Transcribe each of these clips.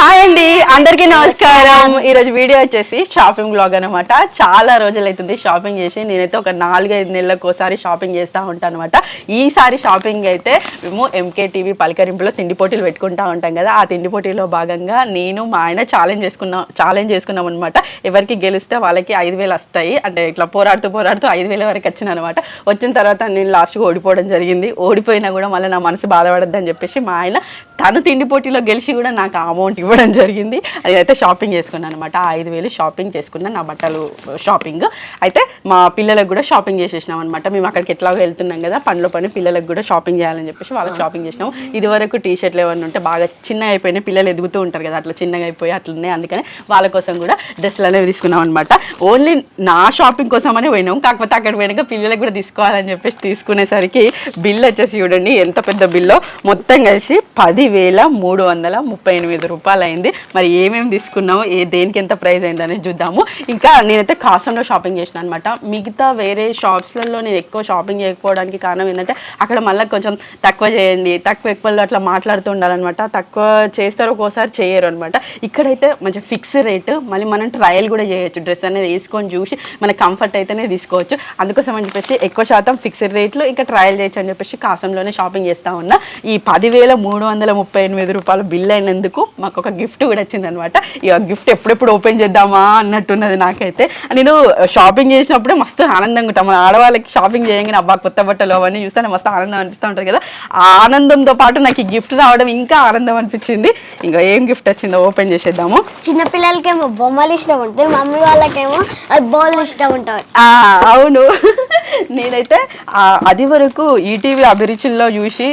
Hi అండి అందరికీ నమస్కారం. ఈ రోజు వీడియో వచ్చేసి షాపింగ్ బ్లాగ్ అనమాట చాలా రోజులు అవుతుంది షాపింగ్ చేసి. నేనైతే ఒక నాలుగైదు నెలలకు ఒకసారి షాపింగ్ చేస్తూ ఉంటాను అనమాట ఈసారి షాపింగ్ అయితే మేము ఎంకే టీవీ పలకరింపులో తిండి పోటీలు పెట్టుకుంటా ఉంటాం కదా. ఆ తిండి పోటీలో భాగంగా నేను మా ఆయన ఛాలెంజ్ చేసుకున్నాం ఛాలెంజ్ చేసుకున్నాం అనమాట ఎవరికి గెలిస్తే వాళ్ళకి ఐదు వేలు వస్తాయి. అంటే ఇట్లా పోరాడుతూ పోరాడుతూ ఐదు వేల వరకు వచ్చిన అనమాట వచ్చిన తర్వాత నేను లాస్ట్గా ఓడిపోవడం జరిగింది. ఓడిపోయినా కూడా మళ్ళీ నా మనసు బాధపడద్దని చెప్పేసి మా ఆయన తను తిండి పోటీలో గెలిచి కూడా నాకు ఆ అమౌంట్ ఇవ్వడం జరిగింది. అదైతే షాపింగ్ చేసుకున్నాను అనమాట. ఆ ఐదు వేలు షాపింగ్ చేసుకున్నాను నా బట్టలు షాపింగ్ అయితే మా పిల్లలకు కూడా షాపింగ్ చేసేసినాం అనమాట. మేము అక్కడికి ఎట్లాగో వెళ్తున్నాం కదా పనిలో పని పిల్లలకు కూడా షాపింగ్ చేయాలని చెప్పేసి వాళ్ళకి షాపింగ్ చేసినాం ఇది వరకు టీ షర్ట్లు ఏమన్నా ఉంటే బాగా చిన్నగా అయిపోయినాయి. పిల్లలు ఎదుగుతూ ఉంటారు కదా అట్లా చిన్నగా అయిపోయి అట్లనే అందుకని వాళ్ళ కోసం కూడా డ్రెస్సులు అనేవి తీసుకున్నాం అనమాట. ఓన్లీ నా షాపింగ్ కోసమనే పోయినాం. కాకపోతే అక్కడ పోయినాక పిల్లలకు కూడా తీసుకోవాలని చెప్పేసి తీసుకునేసరికి బిల్ వచ్చేసి చూడండి ఎంత పెద్ద బిల్లో మొత్తం కలిసి పదివేల మూడు వందల ముప్పై ఎనిమిది రూపాయలు అయింది మరి ఏమేమి తీసుకున్నాము ఏ దేనికి ఎంత ప్రైస్ అయిందని చూద్దాము. ఇంకా నేనైతే కాసంలో షాపింగ్ చేసిన అనమాట మిగతా వేరే షాప్స్లలో నేను ఎక్కువ షాపింగ్ చేయకపోవడానికి కారణం ఏంటంటే అక్కడ మళ్ళీ కొంచెం తక్కువ చేయండి తక్కువ ఎక్కువలో అట్లా మాట్లాడుతూ ఉండాలన్నమాట. తక్కువ చేస్తారు ఒక్కోసారి చేయరు అనమాట ఇక్కడైతే మంచి ఫిక్స్ రేటు మళ్ళీ మనం ట్రయల్ కూడా చేయొచ్చు. డ్రెస్ అనేది వేసుకొని చూసి మన కంఫర్ట్ అయితేనే తీసుకోవచ్చు. అందుకోసం అని చెప్పేసి ఎక్కువ శాతం ఫిక్స్డ్ రేట్లు ఇంకా ట్రయల్ చేయొచ్చు అని చెప్పేసి కాసంలోనే షాపింగ్ చేస్తా ఉన్నా. ఈ పదివేల మూడు వందల ముప్పై ఎనిమిది రూపాయలు బిల్ అయినందుకు మాకు ఒక గిఫ్ట్ కూడా వచ్చిందనమాట. ఈ గిఫ్ట్ ఎప్పుడెప్పుడు ఓపెన్ చేద్దామా అన్నట్టున్నది నాకైతే. నేను షాపింగ్ చేసినప్పుడే మస్తు ఆనందంగా ఉంటాం. మన ఆడవాళ్ళకి షాపింగ్ చేయగానే అబ్బా కొత్త బట్టలు అవన్నీ చూస్తే మస్తు ఆనందం అనిపిస్తూ ఉంటుంది కదా. ఆ ఆనందంతో పాటు నాకు ఈ గిఫ్ట్ రావడం ఇంకా ఆనందం అనిపించింది. ఇంకా ఏం గిఫ్ట్ వచ్చిందో ఓపెన్ చేసేద్దాము. చిన్నపిల్లలకేమో బొమ్మలు ఇష్టం ఉంటాయి మమ్మీ వాళ్ళకేమో బౌల్ ఇష్టం ఉంటుంది. అవును. నేనైతే అది వరకు ఈటీవీ అభిరుచుల్లో చూసి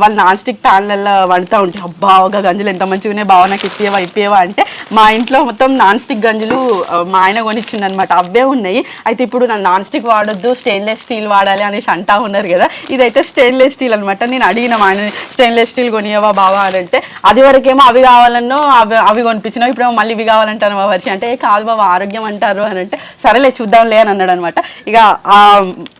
వాళ్ళు నాన్ స్టిక్ ప్యాన్లలో వండుతూ ఉంటే అబ్బా ఒక గంజులు ఎంత మంచిగా ఉన్నాయి బావ నాకు ఇప్పేవా ఇప్పేవా అంటే మా ఇంట్లో మొత్తం నాన్ స్టిక్ గంజులు మా ఆయన కొనిచ్చింది అనమాట అవే ఉన్నాయి. అయితే ఇప్పుడు నన్ను నాన్ స్టిక్ వాడొద్దు స్టెయిన్లెస్ స్టీల్ వాడాలి అనేసి అంటా ఉన్నారు కదా. ఇదైతే స్టెయిన్లెస్ స్టీల్ అనమాట. నేను అడిగిన మా ఆయన స్టెయిన్లెస్ స్టీల్ కొనియవా బావా? అని అంటే అది వరకేమో అవి కావాలన్నో అవి అవి కొనిపించినావు? ఇప్పుడేమో మళ్ళీ ఇవి కావాలంటాను మా వర్షి. అంటే "ఏ కాదు బాబా ఆరోగ్యం అంటారు అని అంటే సరేలే చూద్దాంలే అని అన్నాడు అనమాట ఇక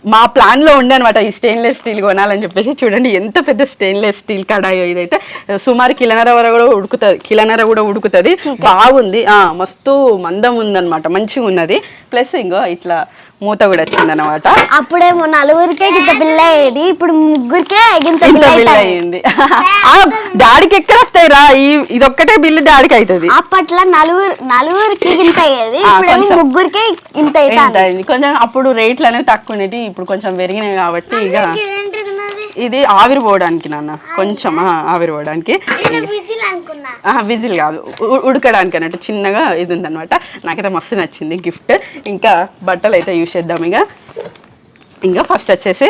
మా ప్లాన్లో ఉండే అనమాట ఈ స్టెయిన్లెస్ స్టీల్ కొనాలని చెప్పేసి. చూడండి ఎంత పెద్ద స్టెయిన్లెస్ స్టీల్ కడాయో ఇదైతే. సుమారు కిలోన్నర వరకు కూడా ఉడుకుతుంది. కిలోన్నర కూడా ఉడుకుతుంది. బాగుంది. ఆ మస్తు మందం ఉందన్నమాట మంచిగా ఉన్నది. ప్లస్ ఇంకో ఇట్లా మూత కూడా వచ్చింది అనమాట అప్పుడేమో నలుగురికే గింత బిల్ల అయ్యేది ఇప్పుడు ముగ్గురికే గింత ఇంత బిల్ అవుతుంది అయింది డాడీకి ఎక్కడ వస్తాయి రా? ఈ ఇదొక్కటే బిల్లు డాడీకి అవుతుంది అప్పట్లో నలుగురు నలుగురికి గింత అయ్యేది. ముగ్గురికే ఇంత కొంచెం అప్పుడు రేట్లు అనేవి తక్కువ ఉండేవి ఇప్పుడు కొంచెం పెరిగినాయి కాబట్టి ఇక ఇది ఆవిరి పోవడానికి నాన్న. కొంచెం ఆవిరి పోవడానికి విజిల్ కాదు. ఉడకడానికి అన్నట్టు చిన్నగా ఇది ఉందన్నమాట నాకైతే మస్తు నచ్చింది గిఫ్ట్. ఇంకా బట్టలు అయితే యూస్ చేద్దాం ఇక. ఇంకా ఫస్ట్ వచ్చేసి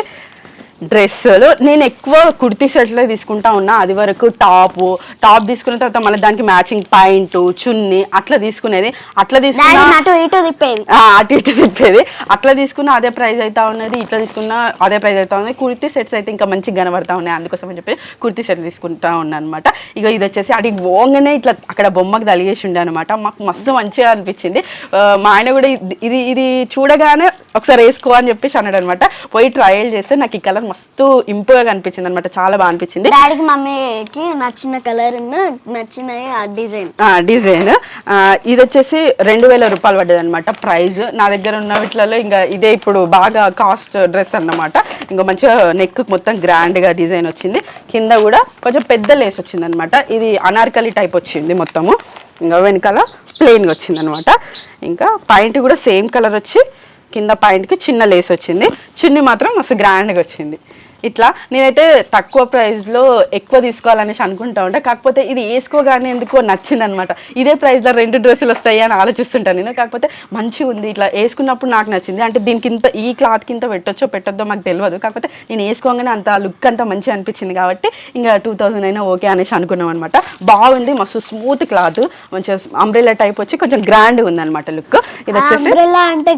డ్రెస్సులు. నేను ఎక్కువ కుర్తీ సెట్లే తీసుకుంటా ఉన్నా. అది వరకు టాప్ టాప్ తీసుకున్న తర్వాత మళ్ళీ దానికి మ్యాచింగ్ పాయింట్ చున్నీ అట్లా తీసుకునేది. అట్లా డాడీ తీసుకున్నా అటు ఇటు తిప్పేది. అటు ఇటు తిప్పేది. అట్లా తీసుకున్న అదే ప్రైస్ అవుతా ఉన్నది. ఇట్లా తీసుకున్న అదే ప్రైస్ అవుతా ఉంది కుర్తీ సెట్స్ అయితే ఇంకా మంచిగా కనబడతా ఉన్నాయి. అందుకోసం అని చెప్పి కుర్తీ సెట్ తీసుకుంటా ఉన్నా అనమాట ఇక ఇది వచ్చేసి అడిగి పోగానే ఇట్లా అక్కడ బొమ్మకి తలిగేసి ఉండే అనమాట. మాకు మస్తు మంచిగా అనిపించింది. మా ఆయన కూడా ఇది- ఇది ఇది చూడగానే ఒకసారి వేసుకో అని చెప్పేసి అన్నాడు అనమాట పోయి ట్రయల్ చేస్తే నాకు ఈ కలర్ మస్తు ఇంపుగా కనిపించింది అనమాట చాలా బాగా అనిపించింది. డాడీకి మమ్మీకి నచ్చిన కలర్ నచ్చిన డిజైన్. డిజైన్. ఇది వచ్చేసి రెండు వేల రూపాయలు పడ్డది అనమాట ప్రైస్ నా దగ్గర ఉన్న వీటిలలో ఇంకా ఇదే ఇప్పుడు బాగా కాస్ట్ డ్రెస్ అన్నమాట. ఇంకా మంచిగా నెక్ మొత్తం grand గా డిజైన్ వచ్చింది. కింద కూడా కొంచెం పెద్ద లేస్ వచ్చింది అనమాట ఇది అనార్కలి టైప్ వచ్చింది మొత్తము. ఇంకా వెనకాల ప్లెయిన్గా వచ్చింది అనమాట ఇంకా పాయింట్ కూడా సేమ్ కలర్ వచ్చి కింద పాయింట్కి చిన్న లేస్ వచ్చింది. చున్ని మాత్రం మస్తు గ్రాండ్గా వచ్చింది. ఇట్లా నేనైతే తక్కువ ప్రైస్లో ఎక్కువ తీసుకోవాలనేసి అనుకుంటా ఉంటా. కాకపోతే ఇది వేసుకోగానే ఎందుకో నచ్చింది అనమాట ఇదే ప్రైస్లో రెండు డ్రెస్సులు వస్తాయి అని ఆలోచిస్తుంటాను నేను. కాకపోతే మంచిగా ఉంది. ఇట్లా వేసుకున్నప్పుడు నాకు నచ్చింది. అంటే దీనికి ఇంత ఈ క్లాత్కి ఇంత పెట్టొచ్చో పెట్టొద్దో మాకు తెలియదు కాకపోతే నేను వేసుకోగానే అంత లుక్ అంతా మంచిగా అనిపించింది కాబట్టి ఇంకా టూ థౌజండ్ అయినా ఓకే అనేసి అనుకున్నాం అనమాట బాగుంది. మస్తు స్మూత్ క్లాత్ మంచిగా అంబ్రెల్లా టైప్ వచ్చి కొంచెం గ్రాండ్ ఉంది అనమాట లుక్ ఇది వచ్చేసి అంటే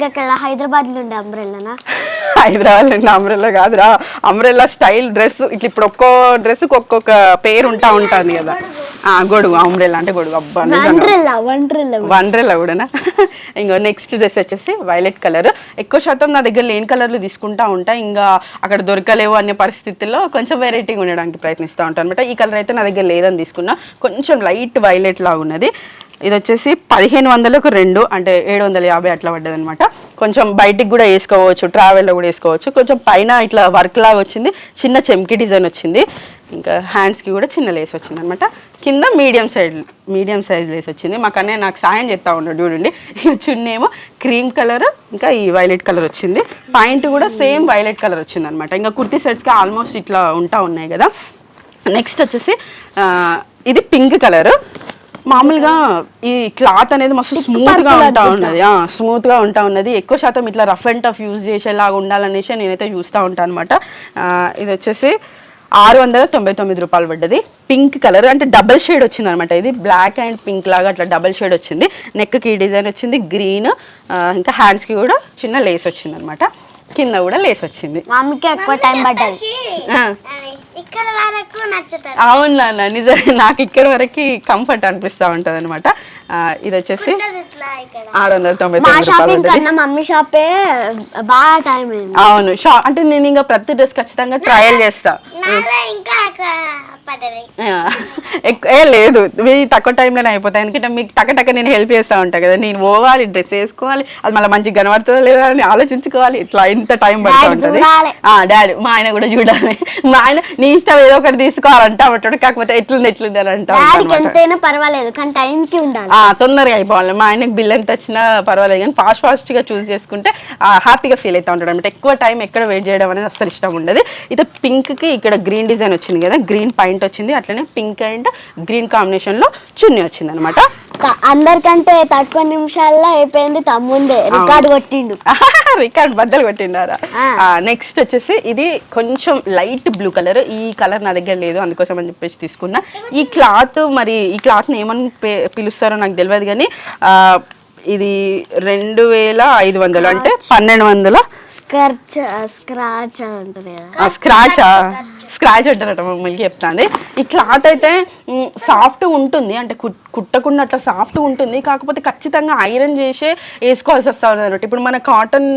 హైదరాబాద్లో ఉండే అంబ్రెల్లానా హైదరాబాద్ నుండి అంబ్రెల్లా కాదురా. అంబ్రెల్లా స్టైల్ డ్రెస్ ఇట్లా ఇప్పుడు ఒక్కో డ్రెస్కి ఒక్కొక్క పేరు ఉంటా ఉంటుంది కదా. ఆ, గొడుగు అంబ్రెల్లా అంటే గొడుగు. అబ్బా. వండ్రిల్లా వండ్రిల్లా వండ్రెలా కూడానా? ఇంకో నెక్స్ట్ డ్రెస్ వచ్చేసి వైలెట్ కలర్. ఎక్కువ శాతం నా దగ్గర లేని కలర్లు తీసుకుంటా ఉంటా. ఇంకా అక్కడ దొరకలేవు అనే పరిస్థితుల్లో కొంచెం వెరైటీగా ఉండడానికి ప్రయత్నిస్తూ ఉంటాను అనమాట ఈ కలర్ అయితే నా దగ్గర లేదని తీసుకున్నా. కొంచెం లైట్ వైలెట్ లాగా ఉన్నది. ఇది వచ్చేసి పదిహేను వందలకు రెండు అంటే ఏడు వందల యాభై అట్లా పడ్డది అనమాట కొంచెం బయటికి కూడా వేసుకోవచ్చు ట్రావెల్లో కూడా వేసుకోవచ్చు. కొంచెం పైన ఇట్లా వర్క్ లాగా వచ్చింది చిన్న చెమ్కి డిజైన్ వచ్చింది. ఇంకా హ్యాండ్స్కి కూడా చిన్న లేస్ వచ్చింది అనమాట కింద medium size medium size lace వచ్చింది. మాకు అన్నయ్య నాకు సాయం చేస్తా ఉన్నాడు చూడండి. ఇంకా చున్నీ ఏమో క్రీమ్ కలర్ ఇంకా ఈ వైలెట్ కలర్ వచ్చింది. పాయింట్ కూడా సేమ్ వైలెట్ కలర్ వచ్చింది అనమాట ఇంకా కుర్తీ సెట్స్కి ఆల్మోస్ట్ ఇట్లా ఉంటా ఉన్నాయి కదా. నెక్స్ట్ వచ్చేసి ఇది పింక్ కలర్ మామూలుగా ఈ క్లాత్ అనేది మస్తు స్మూత్గా ఉంటా ఉన్నది. స్మూత్గా ఉంటా ఉన్నది. ఎక్కువ శాతం ఇట్లా రఫ్ అండ్ టఫ్ యూజ్ చేసేలాగా ఉండాలనేసి నేనైతే చూస్తూ ఉంటాను అనమాట ఇది వచ్చేసి ఆరు వందల తొంభై తొమ్మిది రూపాయలు పడ్డది. పింక్ కలర్ అంటే డబల్ షేడ్ వచ్చింది అనమాట ఇది బ్లాక్ అండ్ పింక్ లాగా అట్లా డబల్ షేడ్ వచ్చింది. నెక్కి డిజైన్ వచ్చింది. గ్రీన్ ఇంకా హ్యాండ్స్కి కూడా చిన్న లేస్ వచ్చింది అనమాట కింద కూడా లేస్ వచ్చింది మమ్మీకి ఎక్కువ టైం పడ్డది. ఆ. ఇక్కడ వరకు నచ్చుతారు అవును నాన్న నిజమే. నాకు ఇక్కడ వరకు కంఫర్ట్ అనిపిస్తూ ఉంటుంది అనమాట ఇది వచ్చేసి ఆరు వందల తొంభై మమ్మీ షాపే బాగా టైం అయింది. అవును షా అంటే నేను ఇంకా ప్రతి డ్రెస్ ఖచ్చితంగా ట్రయల్ చేస్తా. ఇంకా ఏ లేదు. తక్కువ టైంలోనే అయిపోతాయి. ఎందుకంటే మీకు టక టక నేను హెల్ప్ చేస్తూ ఉంటాను కదా. నేను పోవాలి డ్రెస్ వేసుకోవాలి. అది మళ్ళీ మంచిగా కనబడుతుందో లేదా అని ఆలోచించుకోవాలి. ఇట్లా ఇంత టైం పడుతూ ఉంటుంది. డాడీ మా ఆయన కూడా చూడాలి. మా ఆయన నీ ఇష్టం ఏదో ఒకటి తీసుకోవాలంటా ఉంటాడు. కాకపోతే ఎట్లుంది ఎట్లుంది అని అంటా పర్వాలేదు కానీ కి ఉండాలి. తొందరగా అయిపోవాలి. మా ఆయనకి బిల్ ఎంత వచ్చినా పర్వాలేదు. కానీ ఫాస్ట్ ఫాస్ట్గా చూస్ చేసుకుంటే హ్యాపీగా ఫీల్ అవుతూ ఉంటాడు అనమాట ఎక్కువ టైం ఎక్కడ వెయిట్ చేయడం అనేది అసలు ఇష్టం ఉండదు. ఇది పింక్కి ఇక్కడ గ్రీన్ డిజైన్ వచ్చింది కదా. గ్రీన్ పాయింట్ వచ్చింది అట్లనే పింక్ అండ్ గ్రీన్ కాంబినేషన్లో చున్నీ వచ్చింది అనమాట అందరికంటే తక్కువ నిమిషాల్లో అయిపోయింది తమ్ముందే. రికార్డు కొట్టిండు. రికార్డ్ బద్దలు కొట్టిండారా. నెక్స్ట్ వచ్చేసి ఇది కొంచెం లైట్ బ్లూ కలర్ ఈ కలర్ నా దగ్గర లేదు అందుకోసం అని చెప్పేసి తీసుకున్నా. ఈ క్లాత్ మరి ఈ క్లాత్ని ఏమని పిలుస్తారో నాకు తెలియదు కానీ ఆ, ఇది రెండు వేల ఐదు వందలు అంటే పన్నెండు వందల స్కర్చ్ స్క్రాచ్ స్క్రాచ్ స్క్రాచ్ అంటారట మమ్మల్ని చెప్తాంది. ఈ క్లాత్ అయితే సాఫ్ట్ ఉంటుంది. అంటే కుట్టకుండా అట్లా సాఫ్ట్ ఉంటుంది. కాకపోతే ఖచ్చితంగా ఐరన్ చేసే వేసుకోవాల్సి వస్తా ఉంది ఇప్పుడు మన కాటన్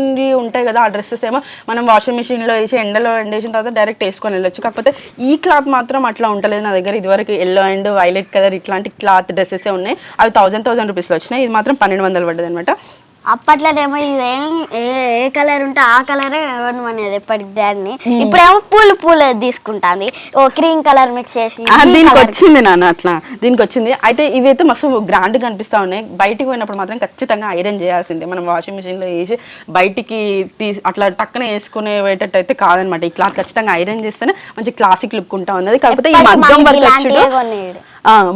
ఉంటాయి కదా ఆ డ్రెస్సెస్ ఏమో మనం వాషింగ్ మిషన్లో వేసి ఎండలో ఎండేసిన తర్వాత డైరెక్ట్ వేసుకొని వెళ్ళొచ్చు. కాకపోతే ఈ క్లాత్ మాత్రం అట్లా ఉంటలేదు నా దగ్గర. ఇదివరకు ఎల్లో అండ్ వైలెట్ కలర్ ఇట్లాంటి క్లాత్ డ్రెస్సెస్ ఉన్నాయి. అవి థౌసండ్ థౌసండ్ రూపీస్లో వచ్చినాయి. ఇది మాత్రం పన్నెండు వందలు పడ్డది అనమాట అప్పట్లోనేమో ఇదేం ఏ ఏ కలర్ ఉంటే ఆ కలరే అనేది ఎప్పటికి దాన్ని. ఇప్పుడేమో పూలు పూలు తీసుకుంటాంది. ఓ క్రీమ్ కలర్ మిక్స్ చేసి ఆ, దీనికి. వచ్చింది నాన్న అట్లా. దీనికి వచ్చింది. అయితే ఇవి అయితే మస్తు గ్రాండ్ కనిపిస్తా ఉన్నాయి. బయటికి పోయినప్పుడు మాత్రం ఖచ్చితంగా ఐరన్ చేయాల్సిందే. మనం వాషింగ్ మిషన్లో వేసి బయటికి తీసి అట్లా టక్కన వేసుకునే పోయేటట్టు అయితే కాదనమాట. ఈ క్లాత్ ఖచ్చితంగా ఐరన్ చేస్తేనే మంచి క్లాసిక్ లుక్ ఉంటా ఉన్నది. కాకపోతే ఈ మగ్గం వర్క్ ఇలాంటివే వచ్చుడు కొనేడు.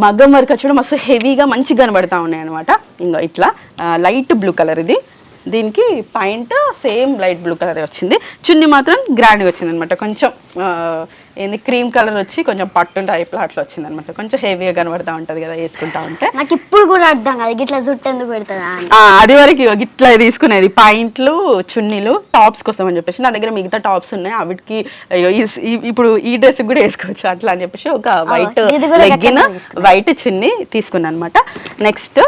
మగ్గం వర్క్ వచ్చడం మస్తు హెవీగా మంచిగా కనబడతా ఉన్నాయి అనమాట ఇంకా ఇట్లా లైట్ బ్లూ కలర్ ఇది. దీనికి point same light blue colour వచ్చింది. చున్నీ మాత్రం గ్రాండ్గా వచ్చింది అనమాట కొంచెం ఏంది క్రీమ్ కలర్ వచ్చి కొంచెం పట్టు టైప్లో అట్లా వచ్చింది అనమాట కొంచెం హెవీగా కనబడతా ఉంటుంది కదా వేసుకుంటా ఉంటే. నాకు ఇప్పుడు కూడా అర్థం కాదు గిట్లా జుట్టు ఎందుకు ఆ, అది వరకు ఇట్లా తీసుకునేది. పాయింట్లు చున్నీలు టాప్స్ కోసం అని చెప్పేసి నా దగ్గర మిగతా టాప్స్ ఉన్నాయి. ఈ- ఇప్పుడు ఈ డ్రెస్ కూడా వేసుకోవచ్చు అట్లా అని చెప్పేసి ఒక వైట్ లెగ్గిన్. వైట్ చున్నీ తీసుకున్నాను అనమాట నెక్స్ట్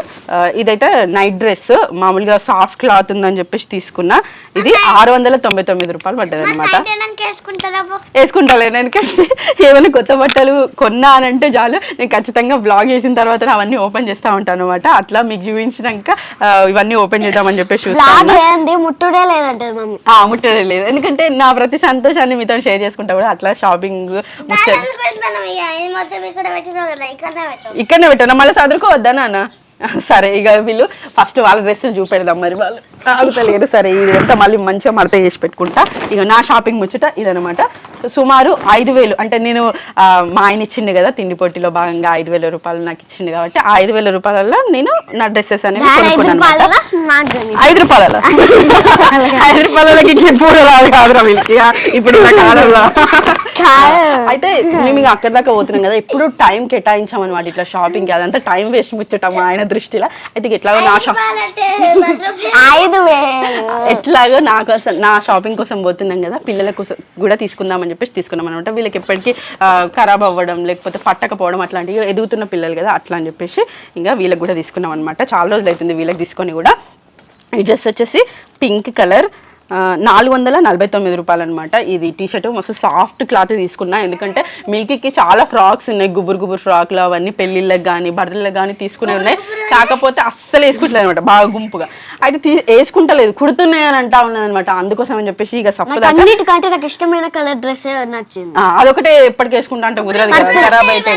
ఇదైతే నైట్ డ్రెస్ మామూలుగా సాఫ్ట్ క్లాత్ ఉందని చెప్పేసి తీసుకున్నా. ఇది ఆరు వందల తొంభై తొమ్మిది రూపాయలు పడ్డది అనమాట వేసుకుంటాలేను ఎందుకంటే ఏమైనా కొత్త బట్టలు కొన్నా అని అంటే చాలు. నేను ఖచ్చితంగా బ్లాగ్ చేసిన తర్వాత అవన్నీ ఓపెన్ చేస్తూ ఉంటాను అనమాట అట్లా మీకు చూపించినాక ఇవన్నీ ఓపెన్ చేద్దామని చెప్పేసి ముట్టుడే ఆ, ముట్టడే లేదు. ఎందుకంటే నా ప్రతి సంతోషాన్ని మీతో షేర్ చేసుకుంటా కూడా అట్లా షాపింగ్ ఇక్కడనే పెట్టాను? మళ్ళీ చదువుకోవద్దా నాన్న? సరే ఇక వీళ్ళు ఫస్ట్ వాళ్ళ డ్రెస్సులు చూపెడదాం మరి వాళ్ళు. ఆగుతలేరు సరే ఇది అంతా మళ్ళీ మంచిగా మడత చేసి పెట్టుకుంటా. ఇక నా షాపింగ్ ముచ్చట ఇదనమాట సుమారు ఐదు వేలు అంటే నేను మా ఆయన ఇచ్చిండు కదా తిండి పొట్టిలో భాగంగా ఐదు వేల రూపాయలు నాకు ఇచ్చిండు కాబట్టి ఆ ఐదు వేల రూపాయలలో నేను నా డ్రెస్సెస్ అనేవి ఐదు. రూపాయల. ఐదు రూపాయల ఐదు రూపాయలకి పూర రాదు కాదురా వీళ్ళకి ఇప్పుడు కాలంలో. అయితే మేము ఇక అక్కడి దాకా పోతున్నాం కదా ఎప్పుడు టైం కేటాయించామన్నమాట ఇట్లా షాపింగ్ అదంతా టైం వేస్ట్ ముచ్చటం ఆయన దృష్టిలో. అయితే ఇక ఎట్లాగో నా షాప్ ఐదు వేలు ఎట్లాగో నా కోసం నా షాపింగ్ కోసం పోతున్నాం కదా పిల్లల కోసం కూడా తీసుకుందామని చెప్పేసి తీసుకున్నాం అనమాట వీళ్ళకి ఎప్పటికీ ఖరాబ్ అవ్వడం లేకపోతే పట్టకపోవడం అట్లాంటివి ఎదుగుతున్న పిల్లలు కదా అట్లా అని చెప్పేసి ఇంకా వీళ్ళకి కూడా తీసుకున్నాం అనమాట చాలా రోజులు అవుతుంది వీళ్ళకి తీసుకొని కూడా. ఈ డ్రెస్ వచ్చేసి పింక్ కలర్ నాలుగు వందల నలభై తొమ్మిది రూపాయలు అనమాట ఇది టీ షర్ట్ మస్తు సాఫ్ట్ క్లాత్ తీసుకున్నా. ఎందుకంటే మిల్కీకి చాలా ఫ్రాక్స్ ఉన్నాయి. గుబురు గుబురు ఫ్రాక్లు అవన్నీ పెళ్ళిళ్ళకి కానీ బర్త్డేలకు కానీ తీసుకునే ఉన్నాయి. కాకపోతే అస్సలు వేసుకుంటలేదు అనమాట బాగా గుంపుగా. అయితే తీ వేసుకుంటలేదు. కుడుతున్నాయి అని అంటా ఉన్నది అనమాట అందుకోసం అని చెప్పేసి ఇక అన్నిటికంటే నాకు ఇష్టమైన కలర్ డ్రెస్ నచ్చింది. అదొకటే ఎప్పటికి వేసుకుంటా అంటే. కుదరదు కదా. ఖరాబ్ అయితే.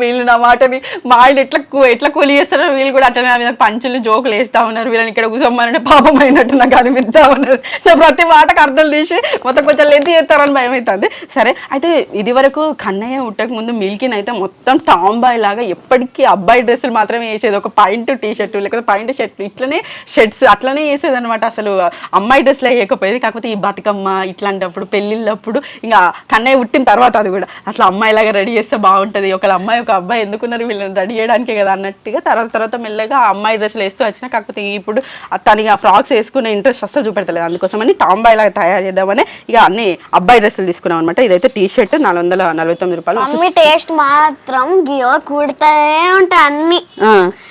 వీళ్ళు నా మాటని మా ఆయన ఎట్లా ఎట్లా కూలి చేస్తారో వీళ్ళు కూడా అట్లనే పంచులు జోకులు వేస్తా ఉన్నారు. వీళ్ళని ఇక్కడ కూర్చోమనంటే పాపం అయినట్టు నాకు అనిపిస్తా ఉన్నది. సో ప్రతి మాటకు అర్థం తీసి మొత్తం కొంచెం లెంత్ చేస్తారని భయం అవుతుంది. సరే అయితే ఇది వరకు కన్నయ్య ఉట్టక ముందు మిల్కిన్ అయితే మొత్తం టామ్ బాయ్ లాగా ఎప్పటికీ అబ్బాయి డ్రెస్సులు మాత్రమే వేసేది. ఒక పాయింట్ టీషర్టు లేకపోతే పాయింట్ షర్ట్ ఇట్లనే షర్ట్స్ అట్లనే వేసేది అనమాట అసలు. అమ్మాయి డ్రెస్లో వేయకపోయేది. కాకపోతే ఈ బతుకమ్మ ఇట్లాంటప్పుడు పెళ్ళిళ్ళప్పుడు ఇంకా కన్నయ్య పుట్టిన తర్వాత అది కూడా. అట్లా అమ్మాయిలాగా రెడీ చేస్తే బాగుంటుంది. ఒక అమ్మాయి ఒక అబ్బాయి ఎందుకున్నారు వీళ్ళని రెడీ చేయడానికే కదా అన్నట్టుగా తర్వాత తర్వాత మెల్లగా అమ్మాయి డ్రెస్సులు వేస్తూ వచ్చినా. కాకపోతే ఇప్పుడు తనకి ఆ ఫ్రాక్స్ వేసుకుని ఇంట్రెస్ట్ అస్సలు చూపెడతలేదు. అందుకోసమని టాంబాయ్ లాగా తయారు చేద్దామని ఇక అన్ని అబ్బాయి డ్రెస్సులు తీసుకున్నాం అనమాట ఇదైతే టీ షర్ట్ నాలుగు వందల నలభై తొమ్మిది రూపాయలు. టేస్ట్ మాత్రం గియో కుడతానే ఉంటాయి అన్ని.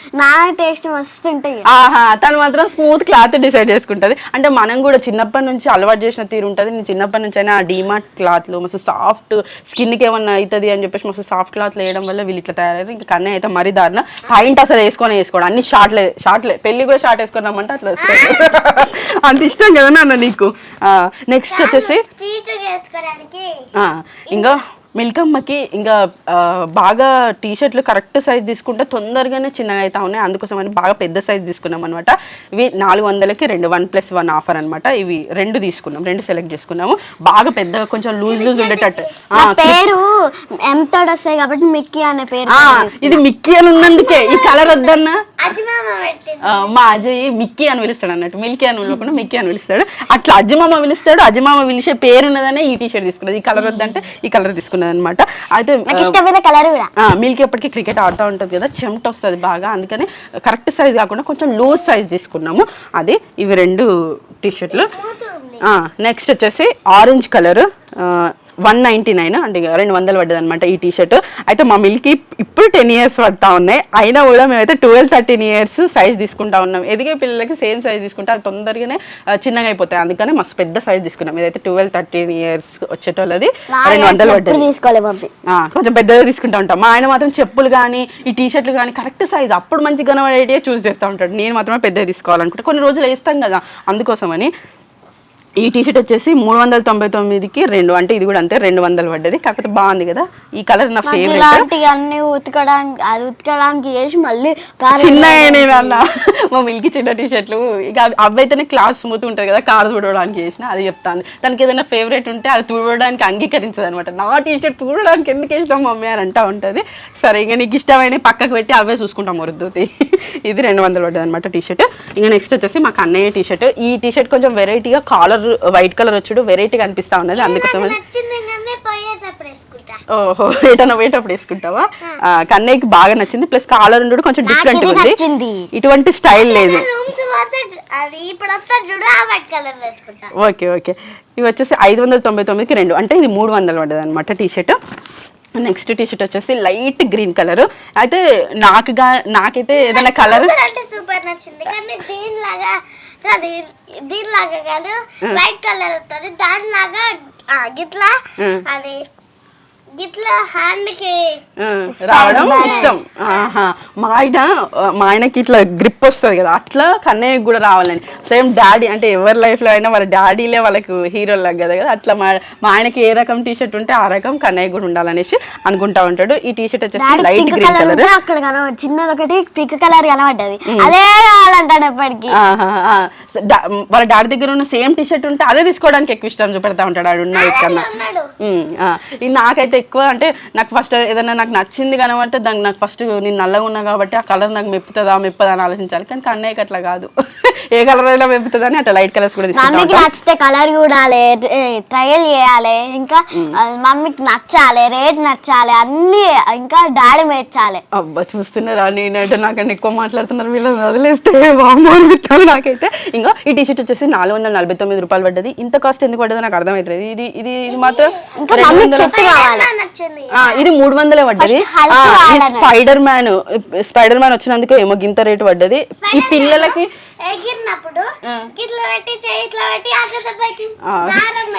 ఆ. నా టేస్ట్ మస్తు ఉంటాయి ఆహా తను మాత్రం స్మూత్ క్లాత్ డిసైడ్ చేసుకుంటది. అంటే మనం కూడా చిన్నప్పటి నుంచి అలవాటు చేసిన తీరు ఉంటుంది. నేను చిన్నప్పటి నుంచి అయినా డీమార్ట్ క్లాత్లు మస్తు సాఫ్ట్ స్కిన్కి ఏమన్నా అవుతుంది అని చెప్పేసి మస్తు సాఫ్ట్ క్లాత్లు వేయడం వల్ల వీళ్ళు ఇట్లా తయారయ్యారు. ఇంకా కన్నయ్య అయితే మరీ దారుణ. పాయింట్ అసలు వేసుకొని వేసుకోవడం అన్ని షార్ట్లే షార్ట్లే పెళ్ళి కూడా షార్ట్ వేసుకున్నామంటే అట్లా. అంత ఇష్టం కదా నాన్న నీకు? నెక్స్ట్ వచ్చేసి ఇంకా మిల్కమ్మకి ఇంకా బాగా టీ షర్ట్లు కరెక్ట్ సైజ్ తీసుకుంటే తొందరగానే చిన్నగా అవుతా ఉన్నాయి. అందుకోసం అని బాగా పెద్ద సైజ్ తీసుకున్నాం అనమాట ఇవి నాలుగు వందలకి రెండు వన్ ప్లస్ వన్ ఆఫర్ అనమాట ఇవి రెండు తీసుకున్నాం రెండు సెలెక్ట్ చేసుకున్నాము. బాగా పెద్దగా కొంచెం లూజ్ లూజ్ ఉండేటట్టు. పేరు ఎంతో వస్తాయి కాబట్టి మిక్కీ అనే పేరు ఇది మిక్కీ అని ఉన్నందుకే. ఈ కలర్ వద్దన్నా. ఆ, మా అజయ్ మిక్కీ అని పిలుస్తాడు అన్నట్టు. మిల్కీ అని పిలవకుండా మిక్కీ అని పిలుస్తాడు. అట్లా అజ్జమామ పిలుస్తాడు. అజ్జమామ పిలిచే పేరు ఉన్నదనే ఈ టీ షర్ట్ తీసుకున్నది. ఈ కలర్ వద్దంటే ఈ కలర్ తీసుకున్నది. అనమాట అయితే మిల్క్ ఎప్పటికీ క్రికెట్ ఆడుతూ ఉంటుంది కదా చెమట వస్తుంది బాగా. అందుకని కరెక్ట్ సైజ్ కాకుండా కొంచెం లూజ్ సైజ్ తీసుకున్నాము. అది ఇవి రెండు టీ షర్ట్లు నెక్స్ట్ వచ్చేసి orange colour one ninety nine అంటే రెండు వందలు పడ్డది అనమాట ఈ టీ షర్ట్ అయితే మా మిల్కి ఇప్పుడు టెన్ ఇయర్స్ పడతా ఉన్నాయి. అయినా కూడా మేమైతే ట్వెల్వ్ థర్టీన్ ఇయర్స్ సైజ్ తీసుకుంటా ఉన్నాం. ఎదిగే పిల్లలకి సేమ్ సైజ్ తీసుకుంటే అది తొందరగానే చిన్నగా అయిపోతాయి. అందుకని మస్తు పెద్ద సైజ్ తీసుకున్నాం. ఇదైతే ట్వెల్వ్ థర్టీన్ ఇయర్స్ వచ్చేటోళ్ళది. రెండు వందలు పడ్డది. కొంచెం పెద్దగా తీసుకుంటా ఉంటాం. మా ఆయన మాత్రం చెప్పులు కానీ ఈ టీ షర్ట్లు కానీ కరెక్ట్ సైజ్ అప్పుడు మంచి కనబడేటివే చూస్ చేస్తూ ఉంటాడు. నేను మాత్రమే పెద్దగా తీసుకోవాలనుకుంటే. కొన్ని రోజులు వేస్తాం కదా అందుకోసమని. ఈ టీ షర్ట్ వచ్చేసి మూడు వందల తొంభై తొమ్మిదికి రెండు అంటే ఇది కూడా అంతే రెండు వందలు పడ్డది. కాకపోతే బాగుంది కదా. ఈ కలర్ నా ఫేవరెట్ అన్ని ఉతకడానికి అది ఉతకడానికి చేసి మళ్ళీ చిన్న అన్న మా మిల్కి చిన్న టీ షర్ట్లు ఇక అవి- అయితేనే క్లాస్ స్మూత్ ఉంటుంది కదా కారు తుడవడానికి చేసిన అది చెప్తాను తనకి ఏదైనా ఫేవరెట్ ఉంటే అది తుడవడానికి అంగీకరించదు అనమాట. నా టీ షర్ట్ తుడవడానికి ఎందుకు ఇష్టం మమ్మీ అని అంటా ఉంటుంది. సరే ఇంకా నీకు ఇష్టమైన పక్కకు పెట్టి అవే చూసుకుంటాం వరుద్దుతి ఇది రెండు వందలు పడ్డది అనమాట టీ షర్ట్ ఇంకా నెక్స్ట్ వచ్చేసి మాకు అన్నయ్య టీ షర్ట్ ఈ టీ షర్ట్ కొంచెం వెరైటీగా కాలర్ వైట్ కలర్ వచ్చుడు వెరైటీగా అనిపిస్తా ఉన్నది. అందుకోసం ఓహో ఏటన్నా పోయేటప్పుడు వేసుకుంటావా? కన్నయ్యకి బాగా నచ్చింది. ప్లస్ కాలర్ ఉండు కొంచెం డిఫరెంట్ ఉంది. ఇటువంటి స్టైల్ లేదు. Colour okay okay. ఇవి వచ్చేసి ఐదు వందల తొంభై తొమ్మిదికి రెండు. అంటే ఇది మూడు వందలు పడ్డది అనమాట T shirt next T shirt వచ్చేసి లైట్ గ్రీన్ కలర్. అయితే నాకు గా నాకైతే ఏదైనా కలర్ సూపర్ నచ్చింది. కానీ దీనిలాగా కాదు. దీనిలాగా కాదు వైట్ కలర్ వస్తుంది దానిలాగా ఆ, గిట్లా. అది రావడం ఇష్టం. మా ఆయన మా ఆయనకి ఇట్లా గ్రిప్ వస్తుంది కదా అట్లా కన్నయ్యకి కూడా రావాలని. సేమ్ డాడీ అంటే ఎవరి లైఫ్లో అయినా వాళ్ళ డాడీలే వాళ్ళకు హీరోలాగా కదా కదా అట్లా మా మా ఆయనకి ఏ రకం టీ షర్ట్ ఉంటే ఆ రకం కన్నయ్య కూడా ఉండాలనేసి అనుకుంటా ఉంటాడు. ఈ టీ షర్ట్ వచ్చేసి లైట్ గ్రీన్ కలర్ అక్కడ చిన్నది ఒకటి పింక్ కలర్ కనబడ్డది. అదే కావాలంటాడు ఎప్పటికి. వాళ్ళ డాడీ దగ్గర ఉన్న సేమ్ టీ షర్ట్ ఉంటే అదే తీసుకోవడానికి ఎక్కువ ఇష్టం చూపెడతా ఉంటాడు ఆడు ఉన్న కన్నా. నాకైతే ఎక్కువ అంటే నాకు ఫస్ట్ ఏదైనా నాకు నచ్చింది కనబడితే దానికి నాకు ఫస్ట్ నేను నల్లగా ఉన్నా కాబట్టి ఆ కలర్ నాకు మెప్పుతుందా మెప్పదా అని ఆలోచించాలి. కానీ కన్నయ్యకి అట్లా కాదు. ఏ కలర్ అయినా మెప్పుతుందా అని అట్లా లైట్ కలర్స్ కూడా మమ్మీకి. నచ్చితే కలర్ చూడాలి ట్రయల్ చేయాలి. ఇంకా మమ్మీకి నచ్చాలి రేట్ నచ్చాలి అన్ని ఇంకా డాడీ మెచ్చాలి. అబ్బా చూస్తున్నారా? నేనైతే నాకన్నా ఎక్కువ మాట్లాడుతున్నారు వీళ్ళని వదిలేస్తే బాగుంది నాకైతే. ఇంకా ఈ టీషర్ట్ వచ్చేసి నాలుగు వందల నలభై తొమ్మిది రూపాయలు పడ్డది. ఇంత కాస్ట్ ఎందుకు పడ్డదో నాకు అర్థమవుతుంది ఇది ఇది ఇది మాత్రం ఇది మూడు వందలే పడ్డది. స్పైడర్ మ్యాన్ స్పైడర్ మ్యాన్ వచ్చినందుకు ఏమో గింత రేటు పడ్డది. ఈ పిల్లలకి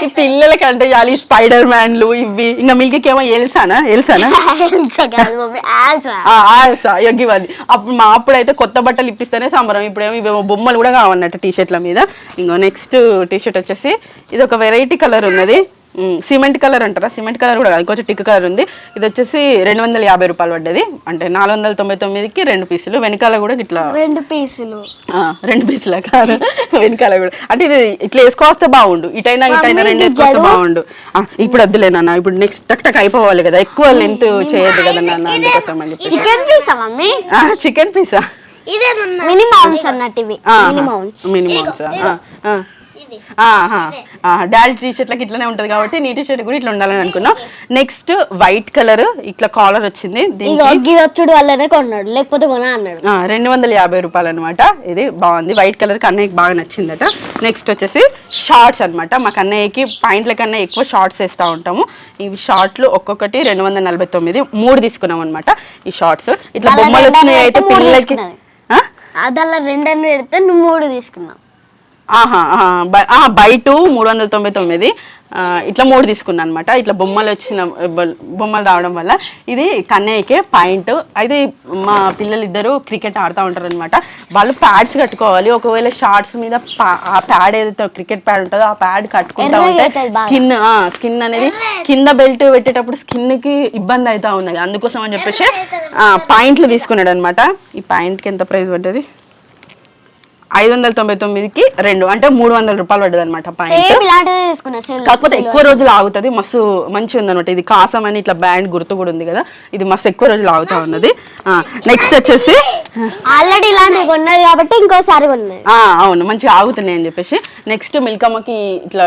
ఈ పిల్లలకి అంటే చాలు ఈ స్పైడర్ మ్యాన్లు ఇవి ఇంకా మిల్కీకి ఏమో ఎల్సానా ఎల్సానా ఆల్సా. ఇవ్వండి అప్పుడు మా అప్పుడైతే కొత్త బట్టలు ఇప్పిస్తేనే సంబరం. ఇప్పుడేమో ఇవేమో బొమ్మలు కూడా కావన్నట్టు టీ షర్ట్ల మీద. ఇంకో నెక్స్ట్ టీ షర్ట్ వచ్చేసి ఇది ఒక వెరైటీ కలర్ ఉన్నది. సిమెంట్ కలర్ అంటారా? సిమెంట్ కలర్ కూడా కాదు కొంచెం టిక్ కలర్ ఉంది. ఇది వచ్చేసి రెండు వందల యాభై రూపాయలు పడ్డది. అంటే నాలుగు వందల తొంభై తొమ్మిదికి రెండు పీసులు వెనకాల కూడా ఇట్లా రెండు పీసులు. ఆ, రెండు పీసుల కాదు వెనకాల కూడా. అంటే ఇది ఇట్లా వేసుకోవస్తే బాగుండు. ఇటైనా ఇటైనా రెండు వేసుకోవస్తే బాగుండు. ఆ, ఇప్పుడు వద్దులే నాన్న ఇప్పుడు నెక్స్ట్ టక్ టక్ అయిపోవాలి కదా ఎక్కువ లెంత్ చేయొద్దు కదా నాన్న అందుకోసం అని చెప్పి చికెన్ పీసా మమ్మీ చికెన్ పీసా మినీ మౌన్స్ అన్నట్టు ఇవి. మినీ మౌన్స్ మినిమమ్స్ డాడీ టీ షర్ట్లకి ఇట్లానే ఉంటది కాబట్టి నీ టీ షర్ట్ కూడా ఇట్లా ఉండాలని అనుకున్నాం. నెక్స్ట్ వైట్ కలర్ ఇట్లా కాలర్ వచ్చింది. వల్లనే కొన్నాడు. లేకపోతే కొనా అన్నాడు. ఆ, రెండు వందల యాభై రూపాయలు అనమాట ఇది బాగుంది. వైట్ కలర్ కన్నయ్యకి బాగా నచ్చిందట. నెక్స్ట్ వచ్చేసి షార్ట్స్ అన్నమాట. మా కన్నయ్యకి పాయింట్ల కన్నా ఎక్కువ షార్ట్స్ వేస్తూ ఉంటాము. ఇవి షార్ట్లు ఒక్కొక్కటి రెండు వందల నలభై తొమ్మిది. మూడు తీసుకున్నాం అనమాట ఈ షార్ట్స్ ఇట్లా బొమ్మలు వచ్చినాయి అయితే పిల్లలకి? అదల్లా రెండన్ని పెడితే నువ్వు మూడు తీసుకున్నావు. బై టూ మూడు వందల తొంభై తొమ్మిది. ఆ, ఇట్లా మూడు తీసుకున్నాను అనమాట ఇట్లా బొమ్మలు వచ్చిన బొమ్మలు రావడం వల్ల ఇది కన్నయ్యకే పాయింట్. అయితే మా పిల్లలు ఇద్దరు క్రికెట్ ఆడుతూ ఉంటారు అనమాట వాళ్ళు ప్యాడ్స్ కట్టుకోవాలి. ఒకవేళ షార్ట్స్ మీద ఆ ప్యాడ్ ఏదైతే క్రికెట్ ప్యాడ్ ఉంటుందో ఆ ప్యాడ్ కట్టుకుంటా ఉంటే. స్కిన్ స్కిన్ అనేది కింద బెల్ట్ పెట్టేటప్పుడు స్కిన్కి ఇబ్బంది అవుతా ఉన్నది. అందుకోసం అని చెప్పేసి పాయింట్లు తీసుకున్నాడు అనమాట ఈ పాయింట్కి ఎంత ప్రైస్ పడ్డది? ఐదు వందల తొంభై తొమ్మిదికి రెండు అంటే మూడు వందల రూపాయలు పడ్డది అనమాట కాకపోతే ఎక్కువ రోజులు ఆగుతుంది మస్తు మంచిగా ఉంది అనమాట ఇది కాసం అని ఇట్లా బ్యాండ్ గుర్తు కూడా ఉంది కదా ఇది మస్తు ఎక్కువ రోజులు ఆగుతా ఉన్నది. నెక్స్ట్ వచ్చేసి ఆల్రెడీ ఇలాంటివి కొన్నది కాబట్టి ఇంకోసారి అవును మంచిగా ఆగుతున్నాయి అని చెప్పేసి. నెక్స్ట్ మిల్కమ్మకి ఇట్లా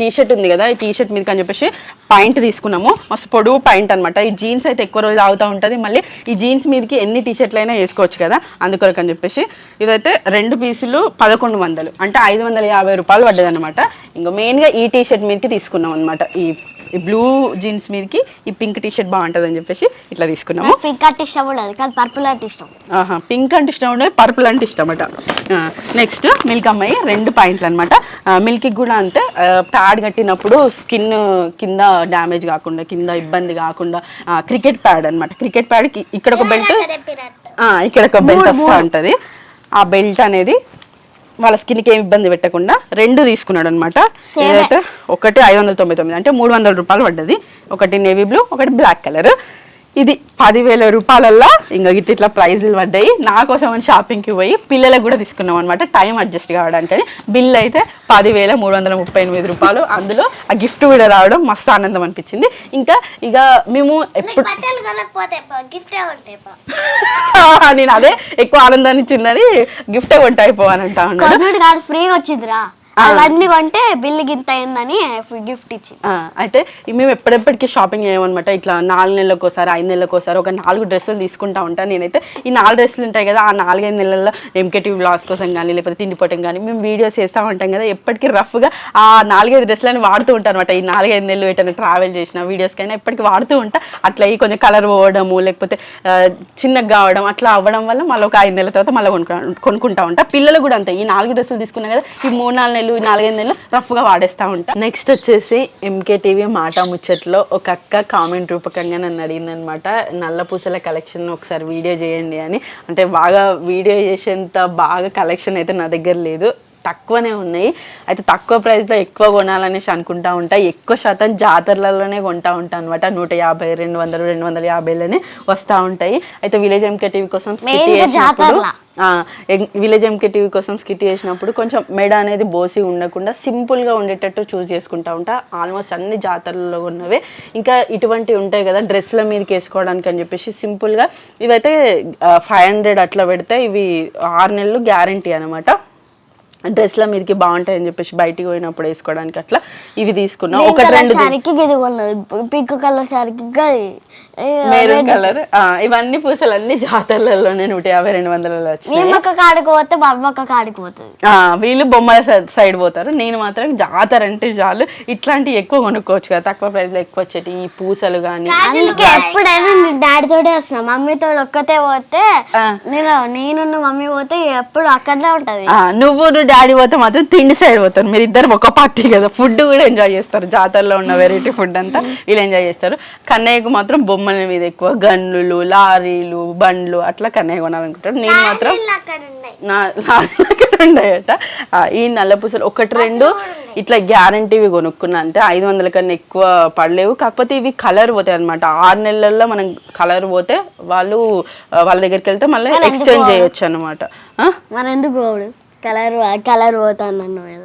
టీ షర్ట్ ఉంది కదా ఈ టీ షర్ట్ మీదకి అని చెప్పేసి పాయింట్ తీసుకున్నాము. మస్తు పొడుగు పాయింట్ అనమాట ఈ జీన్స్ అయితే ఎక్కువ రోజులు ఆగుతూ ఉంటుంది. మళ్ళీ ఈ జీన్స్ మీదకి ఎన్ని టీ షర్ట్లు అయినా వేసుకోవచ్చు కదా అందుకొరకు అని చెప్పేసి. ఇదైతే రెండు పీసులు పదకొండు వందలు. అంటే ఐదు వందల యాభై రూపాయలు పడ్డదనమాట ఇంకా మెయిన్గా ఈ టీ షర్ట్ మీదకి తీసుకున్నాం అనమాట ఈ ఈ బ్లూ జీన్స్ మీదకి ఈ పింక్ టీ షర్ట్ బాగుంటుంది అని చెప్పేసి ఇట్లా తీసుకున్నాము. పింక్ అంటే ఇష్టం కూడా అది కానీ పర్పుల్ అంటే ఇష్టం. ఆహా పింక్ అంటే ఇష్టం ఉండే పర్పుల్ అంటే ఇష్టం అట నెక్స్ట్ మిల్క్ అమ్మాయి రెండు పాయింట్లు అనమాట మిల్క్కి కూడా అంతే ప్యాడ్ కట్టినప్పుడు స్కిన్ కింద డ్యామేజ్ కాకుండా కింద ఇబ్బంది కాకుండా క్రికెట్ ప్యాడ్ అనమాట క్రికెట్ ప్యాడ్కి ఇక్కడ ఒక బెల్ట్ ఇక్కడ ఒక బెల్ట్ వస్తూ ఉంటుంది. ఆ బెల్ట్ అనేది వాళ్ళ స్కిన్కి ఏమి ఇబ్బంది పెట్టకుండా రెండు తీసుకున్నాడు అనమాట. ఏదైతే ఒకటి ఐదు వందల తొంభై తొమ్మిది అంటే మూడు వందల రూపాయలు పడ్డది. ఒకటి నేవీ బ్లూ ఒకటి బ్లాక్ కలర్. ఇది పదివేల రూపాయలల్లో. ఇంకా గిట్ల ఇట్లా ప్రైజులు పడ్డాయి. నా కోసం అని షాపింగ్కి పోయి పిల్లలకు కూడా తీసుకున్నాం అనమాట టైం అడ్జస్ట్ కావడానికి బిల్ అయితే పదివేల మూడు వందల ముప్పై ఎనిమిది రూపాయలు. అందులో ఆ గిఫ్ట్ కూడా రావడం మస్తు ఆనందం అనిపించింది. ఇంకా ఇక మేము ఎప్పుడు నేను అదే ఎక్కువ ఆనందాన్ని ఇచ్చిందని గిఫ్ట్ కొంట అయిపోవాలంటా ఉన్నాడు. కొనుడు కాదు ఫ్రీగా వచ్చిందిరా. అవన్నీ కొంటే బిల్లు గింత అయిందని గిఫ్ట్ ఇచ్చి అయితే మేము ఎప్పుడెప్పటికీ షాపింగ్ చేయమన్నమాట. ఇట్లా నాలుగు నెలలకు ఒకసారి ఐదు నెలలకు ఒకసారి ఒక నాలుగు డ్రెస్సులు తీసుకుంటా ఉంటాను నేనైతే ఈ నాలుగు డ్రెస్సులు ఉంటాయి కదా ఆ నాలుగైదు నెలల్లో ఎంకేటీ బ్లాగ్స్ కోసం కానీ లేకపోతే తిండిపోవటం కానీ మేము వీడియోస్ చేస్తూ ఉంటాం కదా ఎప్పటికీ రఫ్గా ఆ నాలుగైదు డ్రెస్సులని వాడుతూ ఉంటాను అనమాట ఈ నాలుగైదు నెలలు ఎటైనా ట్రావెల్ చేసిన వీడియోస్ కైనా ఎప్పటికీ వాడుతూ ఉంటా. అట్లా ఈ కొంచెం కలర్ పోవడము లేకపోతే చిన్నగా కావడం అట్లా అవ్వడం వల్ల మళ్ళీ ఒక ఐదు నెలల తర్వాత మళ్ళీ కొనుక్కు కొనుక్కుంటా ఉంటా. పిల్లలు కూడా అంతే. ఈ నాలుగు డ్రెస్సులు తీసుకున్నాం కదా ఈ మూడు నాలుగు నెలలు నెలలు నాలుగైదు నెలలు రఫ్గా వాడేస్తూ ఉంటాను నెక్స్ట్ వచ్చేసి ఎంకే టీవీ మాట ముచ్చట్లో ఒక అక్క కామెంట్ రూపకంగా నన్ను అడిగింది అనమాట నల్ల పూసల కలెక్షన్ ఒకసారి వీడియో చేయండి అని. అంటే బాగా వీడియో చేసేంత బాగా కలెక్షన్ అయితే నా దగ్గర లేదు. తక్కువనే ఉన్నాయి. అయితే తక్కువ ప్రైస్లో ఎక్కువ కొనాలనేసి అనుకుంటా ఉంటా. ఎక్కువ శాతం జాతరలలోనే కొంటా ఉంటా అనమాట నూట యాభై రెండు వందలు రెండు వందల యాభైలోనే వస్తూ ఉంటాయి. అయితే విలేజ్ ఎంకే టీవీ కోసం. విలేజ్ ఎంకే టీవీ కోసం స్కిట్ చేసినప్పుడు కొంచెం మెడ అనేది బోసి ఉండకుండా సింపుల్గా ఉండేటట్టు చూస్ చేసుకుంటా ఉంటా. ఆల్మోస్ట్ అన్ని జాతరలలో ఉన్నవే ఇంకా ఇటువంటివి ఉంటాయి కదా డ్రెస్ల మీదకి వేసుకోవడానికి అని చెప్పేసి సింపుల్గా ఇవైతే ఫైవ్ హండ్రెడ్ అట్లా పెడితే ఇవి ఆరు నెలలు గ్యారంటీ అనమాట డ్రెస్ల మీదకి బాగుంటాయి అని చెప్పేసి బయటికి పోయినప్పుడు వేసుకోవడానికి అట్లా ఇవి తీసుకున్నాం. కలర్ రెండు కొన్నది. పింక్ కలర్ గది. మెరూన్ కలర్ ఇవన్నీ పూసలు అన్ని జాతరలలోనే నూట యాభై రెండు వందలలో వచ్చినాయి. వీళ్ళు బొమ్మల సైడ్ పోతారు. నేను మాత్రం జాతర అంటే చాలు. ఇట్లాంటివి ఎక్కువ కొనుక్కోవచ్చు కదా. తక్కువ ప్రైస్లో ఎక్కువ వచ్చేటి ఈ పూసలు కానీ ఎప్పుడైనా డాడీ తోటే వస్తున్నా మమ్మీతో ఒక్కతే పోతే. నేను నేను మమ్మీ పోతే ఎప్పుడు అక్కడనే ఉంటది. నువ్వు డాడీ పోతే మాత్రం తిండి సైడ్ పోతారు. మీరు ఇద్దరు ఒక పార్టీ కదా. ఫుడ్ కూడా ఎంజాయ్ చేస్తారు. జాతరలో ఉన్న వెరైటీ ఫుడ్ అంతా వీళ్ళు ఎంజాయ్ చేస్తారు. కన్నయ్యకు మాత్రం బొమ్మల మీద ఎక్కువ గన్నులు లారీలు బండ్లు అట్లా కన్నయ్య కొనాలనుకుంటాడు. నేను మాత్రం నా ఈ నల్ల పూసలు ఒకటి రెండు ఇట్లా గ్యారంటీవి కొనుక్కున్నా. అంటే ఐదు వందల కన్నా ఎక్కువ పడలేవు. కాకపోతే ఇవి కలర్ పోతాయి అనమాట ఆరు నెలల్లో మనం కలర్ పోతే వాళ్ళు వాళ్ళ దగ్గరికి వెళ్తే మళ్ళీ ఎక్స్చేంజ్ చేయొచ్చు అనమాట కలర్ కలర్ పోతుంది అన్న మీద.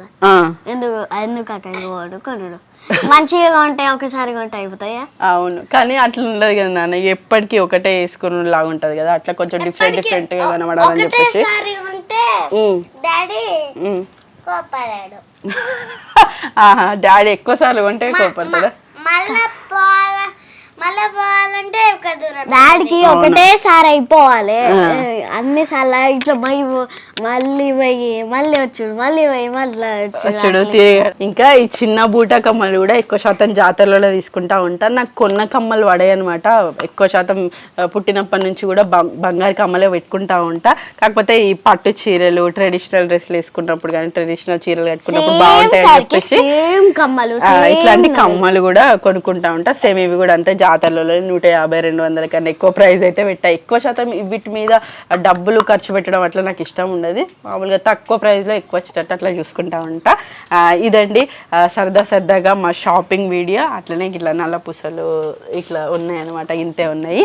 ఎందుకు ఎందుకు అక్కడికి పోడు కొనుడు. మంచిగా ఉంటాయి ఒకసారి కొంటే అయిపోతాయా? అవును కానీ అట్లా ఉండదు కదా నాన్న. ఎప్పటికీ ఒకటే వేసుకుని లాగా ఉంటది కదా. అట్లా కొంచెం డిఫరెంట్ డిఫరెంట్గా కనబడాలని చెప్పేసి. డాడీ. కోపడాడు. ఆహా డాడీ ఎక్కువ సార్లు కొంటే కోపడతాడా? మళ్ళా డాడీకి ఒకటేసారి అయిపోవాలి. అన్ని సార్లు ఇట్లా పోయి మళ్ళీ పోయి మళ్ళీ వచ్చుడు మళ్ళీ పోయి మళ్ళీ వచ్చుడు ఇంకా ఈ చిన్న బూటా కమ్మలు కూడా ఎక్కువ శాతం జాతరలలో తీసుకుంటా ఉంటా. నాకు కొన్న కమ్మలు పడాయి అనమాట ఎక్కువ శాతం పుట్టినప్పటి నుంచి కూడా బంగారు కమ్మలే పెట్టుకుంటా ఉంటా. కాకపోతే ఈ పట్టు చీరలు ట్రెడిషనల్ డ్రెస్లు వేసుకున్నప్పుడు కానీ ట్రెడిషనల్ చీరలు కట్టుకున్నప్పుడు బాగుంటాయి అని చెప్పేసి ఇట్లాంటి కమ్మలు కూడా కొనుక్కుంటా ఉంటా. సేమ్ ఇవి కూడా అంతే. జాతరలలో నూట యాభై రెండు వందల కన్నా ఎక్కువ ప్రైజ్ అయితే పెట్టా. ఎక్కువ శాతం వీటి మీద డబ్బులు ఖర్చు పెట్టడం అట్లా నాకు ఇష్టం ఉండదు. మామూలుగా తక్కువ ప్రైస్లో ఎక్కువ వచ్చేటట్టు అట్లా చూసుకుంటా ఉంటా. ఇదండి. సరదా సరదాగా మా షాపింగ్ వీడియో అట్లనే ఇట్లా నల్ల పూసలు ఇట్లా ఉన్నాయన్నమాట. ఇంతే ఉన్నాయి.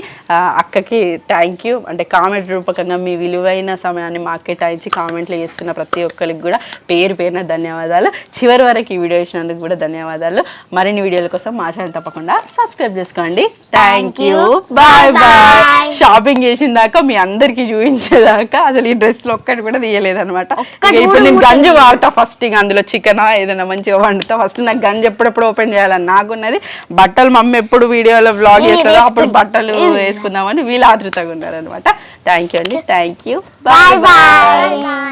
అక్కకి థ్యాంక్ యూ అంటే కామెంట్ రూపకంగా మీ విలువైన సమయాన్ని మాకు కేటాయించి కామెంట్లు చేస్తున్న ప్రతి ఒక్కరికి కూడా పేరు పేరున ధన్యవాదాలు. చివరి వరకు ఈ వీడియో ఇచ్చినందుకు కూడా ధన్యవాదాలు. మరిన్ని వీడియోల కోసం మా ఛానల్ తప్పకుండా సబ్స్క్రైబ్ చేసుకోండి. Thank you bye bye shopping చేసిన దాకా మీ అందరికి చూపించేదాకా అసలు ఈ డ్రెస్లో ఒక్కటి కూడా తీయలేదు అనమాట ఇప్పుడు నేను గంజు వాడతా ఫస్ట్ ఇంకా అందులో చికెన్ ఏదైనా మంచిగా వండుతా. ఫస్ట్ నాకు గంజు ఎప్పుడెప్పుడు ఓపెన్ చేయాలని నాకున్నది. బట్టలు మమ్మీ ఎప్పుడు వీడియోలో బ్లాగ్ చేస్తుందో అప్పుడు బట్టలు వేసుకుందామని వీళ్ళు ఆతృతగా ఉన్నారు అనమాట థ్యాంక్ యూ అండి థ్యాంక్ యూ బాయ్ బాయ్